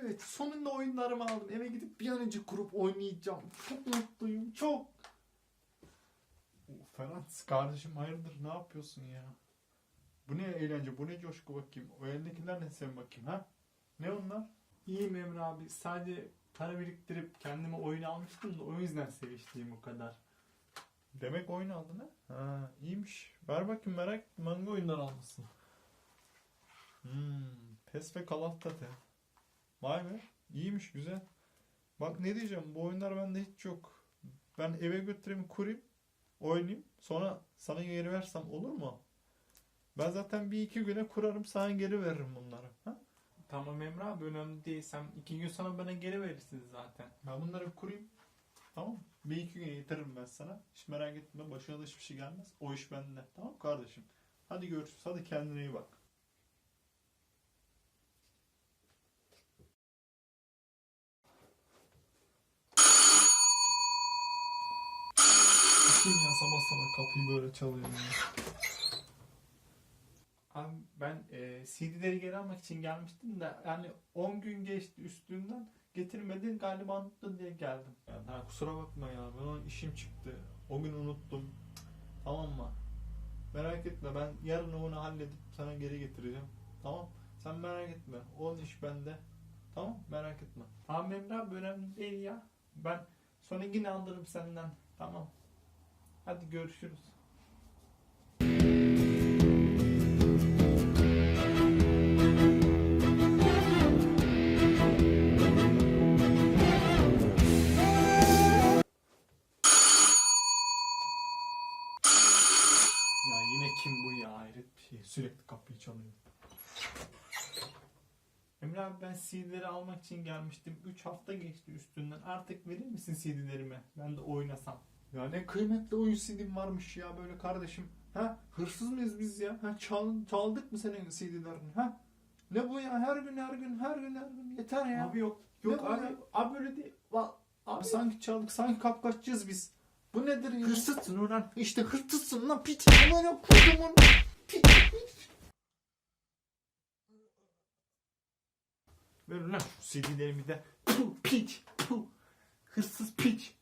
Evet sonunda oyunlarımı aldım. Eve gidip bir an önce kurup oynayacağım. Çok mutluyum çok. Ferhat kardeşim hayırdır ne yapıyorsun ya? Bu ne eğlence bu ne coşku bakayım. O elindekiler ne sen bakayım ha? Ne onlar? İyiyim Emre abi. Sadece para biriktirip kendime oyun almıştım da o yüzden seviştiğim o kadar. Demek oyun aldın ha? Ha iyiymiş. Ver bakayım merak hangi oyundan almışsın? Hmm, PES ve Call of Duty. Vay be. iyiymiş güzel. Bak ne diyeceğim bu oyunlar bende hiç yok. Ben eve götüreyim kurayım. Oynayayım. Sonra sana geri versem olur mu? Ben zaten bir iki güne kurarım sana geri veririm bunları. Ha? Tamam Emre abi önemli değil. Sen iki gün sonra bana geri verirsin zaten. Ben bunları kurayım. Tamam? Bir iki güne getiririm ben sana. Hiç merak etme başına da hiçbir şey gelmez. O iş bende. Tamam kardeşim? Hadi görüşürüz. Hadi kendine iyi bak. Kim ya sabah sabah kapıyı böyle çalıyor ya. Abi ben e, CD'leri geri almak için gelmiştim de yani 10 gün geçti üstünden getirmedin galiba unuttun diye geldim. Ya, ha, kusura bakma ya ben o işim çıktı. O gün unuttum. Tamam mı? Merak etme ben yarın onu halledip sana geri getireceğim. Tamam? Sen merak etme. O iş bende. Tamam? Merak etme. Tamam Emre abi önemli değil ya. Ben sonra yine alırım senden. Tamam. Hadi görüşürüz. Ya yine kim bu ya? Hayret bir şey. Sürekli kapıyı çalıyor. Emre abi ben CD'leri almak için gelmiştim. 3 hafta geçti üstünden. Artık verir misin CD'lerimi? Ben de oynasam. Ya ne kıymetli oyun CD'm varmış ya böyle kardeşim. Ha? Hırsız mıyız biz ya? Ha? Çal, çaldık mı senin CD'lerini? Ha? Ne bu ya? Her gün her gün her gün her gün. Yeter ya. Abi yok. Ne Yok bu abi. ya? Abi öyle değil. Va- Abi sanki çaldık, sanki kapkaçacağız biz. Bu nedir ya? Hırsızsın ulan. İşte hırsızsın lan piç. Aman ya kodumun piç. Ver ulan şu CD'lerimi de. Puh, piç. Puh. Hırsız piç.